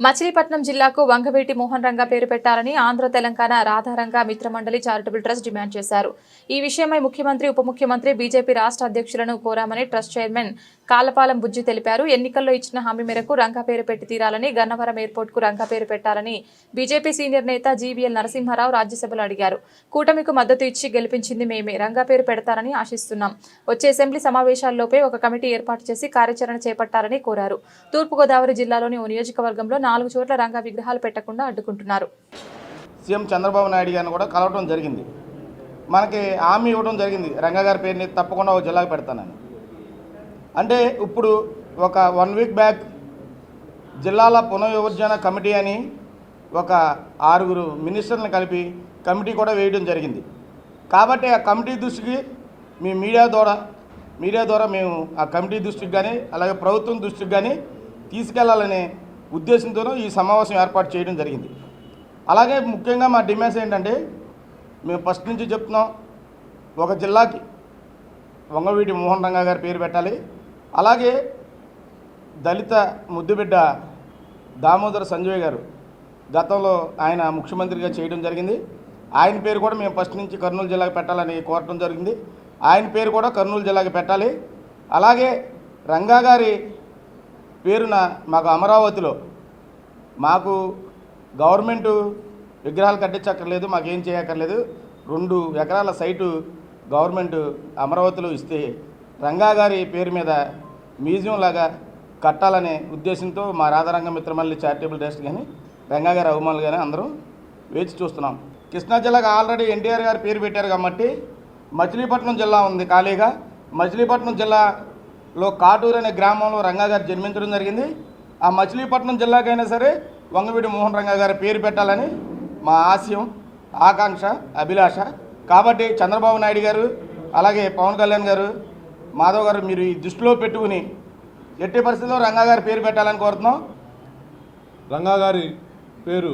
మచిలీపట్నం జిల్లాకు వంగవీటి మోహన్ రంగా పేరు పెట్టాలని Andhra Telangana Radharanga Mitramandali charitable trust demand చేశారు. ఈ విషయమై ముఖ్యమంత్రి ఉప ముఖ్యమంత్రి బీజేపీ రాష్ట్ర అధ్యక్షులను కోరామని ట్రస్ట్ చైర్మన్ కాలపాలెం బుజ్జి తెలిపారు. ఎన్నికల్లో ఇచ్చిన హామీ మేరకు రంగా పేరు పెట్టి తీరాలని గన్నవరం ఎయిర్పోర్ట్కు రంగా పేరు పెట్టాలని బీజేపీ సీనియర్ నేత జీవీఎల్ నరసింహారావు రాజ్యసభలో అడిగారు. కూటమికు మద్దతు ఇచ్చి గెలిపించింది మేమే రంగా పేరు పెడతారని ఆశిస్తున్నాం. వచ్చే అసెంబ్లీ సమావేశాల్లోపే ఒక కమిటీ ఏర్పాటు చేసి కార్యాచరణ చేపట్టాలని కోరారు. తూర్పుగోదావరి జిల్లాలోని ఓ నియోజకవర్గంలో నాలుగు చోట్ల రంగ విగ్రహాలు పెట్టకుండా అడ్డుకుంటున్నారు. సీఎం చంద్రబాబు నాయుడు గారిని కూడా కలవడం జరిగింది. మనకి హామీ ఇవ్వడం జరిగింది. రంగా గారి పేరుని తప్పకుండా ఒక జిల్లాకు పెడతానని. అంటే ఇప్పుడు ఒక వన్ వీక్ బ్యాక్ జిల్లాల పునర్విభజన కమిటీ అని ఒక ఆరుగురు మినిస్టర్లను కలిపి కమిటీ కూడా వేయడం జరిగింది. కాబట్టి ఆ కమిటీ దృష్టికి మీ మీడియా ద్వారా మీడియా ద్వారా మేము ఆ కమిటీ దృష్టికి కానీ అలాగే ప్రభుత్వం దృష్టికి కానీ తీసుకెళ్ళాలని ఉద్దేశంతోనూ ఈ సమావేశం ఏర్పాటు చేయడం జరిగింది. అలాగే ముఖ్యంగా మా డిమాండ్స్ ఏంటంటే మేము ఫస్ట్ నుంచి చెప్తున్నాం ఒక జిల్లాకి వంగవీటి మోహన్ రంగా గారి పేరు పెట్టాలి. అలాగే దళిత ముద్దుబిడ్డ దామోదర సంజయ్ గారు గతంలో ఆయన ముఖ్యమంత్రిగా చేయడం జరిగింది. ఆయన పేరు కూడా మేము ఫస్ట్ నుంచి కర్నూలు జిల్లాకి పెట్టాలని కోరటం జరిగింది. ఆయన పేరు కూడా కర్నూలు జిల్లాకి పెట్టాలి. అలాగే రంగా గారి పేరున మాకు అమరావతిలో మాకు గవర్నమెంట్ విగ్రహాలు కట్టించక్కర్లేదు మాకేం చేయక్కర్లేదు. రెండు ఎకరాల సైటు గవర్నమెంట్ అమరావతిలో ఇస్తే రంగా గారి పేరు మీద మ్యూజియం లాగా కట్టాలనే ఉద్దేశంతో మా రాధారంగ మిత్రమల్లి చారిటబుల్ ట్రస్ట్ కానీ రంగా గారి అవమానాలు కానీ అందరం వేచి చూస్తున్నాం. కృష్ణా జిల్లాకు ఆల్రెడీ ఎన్టీఆర్ గారు పేరు పెట్టారు కాబట్టి మచిలీపట్నం జిల్లా ఉంది ఖాళీగా. మచిలీపట్నం జిల్లా లో కాటూరు అనే గ్రామంలో రంగా గారు జన్మించడం జరిగింది. ఆ మచిలీపట్నం జిల్లాకైనా సరే వంగవీడి మోహన్ రంగా గారి పేరు పెట్టాలని మా ఆశయం ఆకాంక్ష అభిలాష. కాబట్టి చంద్రబాబు నాయుడు గారు అలాగే పవన్ కళ్యాణ్ గారు మాధవ్ గారు మీరు ఈ దృష్టిలో పెట్టుకుని ఎట్టి పరిస్థితుల్లో రంగా గారి పేరు పెట్టాలని కోరుతున్నాం. రంగా గారి పేరు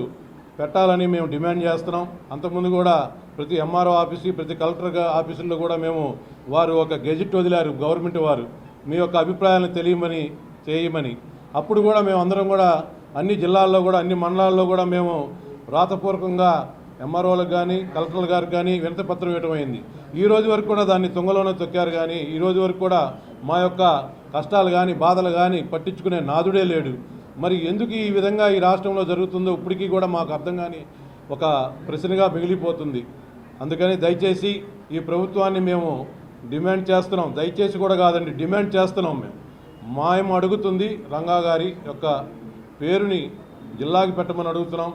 పెట్టాలని మేము డిమాండ్ చేస్తున్నాం. అంతకుముందు కూడా ప్రతి ఎంఆర్ఓ ఆఫీసు ప్రతి కలెక్టర్ ఆఫీసుల్లో కూడా మేము వారు ఒక గెజిట్ వదిలారు గవర్నమెంట్ వారు. మీ యొక్క అభిప్రాయాలను తెలియమని చేయమని. అప్పుడు కూడా మేము అందరం కూడా అన్ని జిల్లాల్లో కూడా అన్ని మండలాల్లో కూడా మేము రాతపూర్వకంగా ఎంఆర్ఓలకు కానీ కలెక్టర్ గారికి కానీ వినతి పత్రం ఈ రోజు వరకు కూడా దాన్ని తుంగలోనే తొక్కారు కానీ ఈ రోజు వరకు కూడా మా యొక్క కష్టాలు కానీ బాధలు కానీ పట్టించుకునే నాదుడే లేడు. మరి ఎందుకు ఈ విధంగా ఈ రాష్ట్రంలో జరుగుతుందో ఇప్పటికీ కూడా మాకు అర్థం కాని ఒక ప్రశ్నగా మిగిలిపోతుంది. అందుకని దయచేసి ఈ ప్రభుత్వాన్ని మేము డిమాండ్ చేస్తున్నాం. దయచేసి కూడా కాదండి డిమాండ్ చేస్తున్నాం మేము. మాయం అడుగుతుంది రంగా గారి యొక్క పేరుని జిల్లాకి పెట్టమని అడుగుతున్నాం.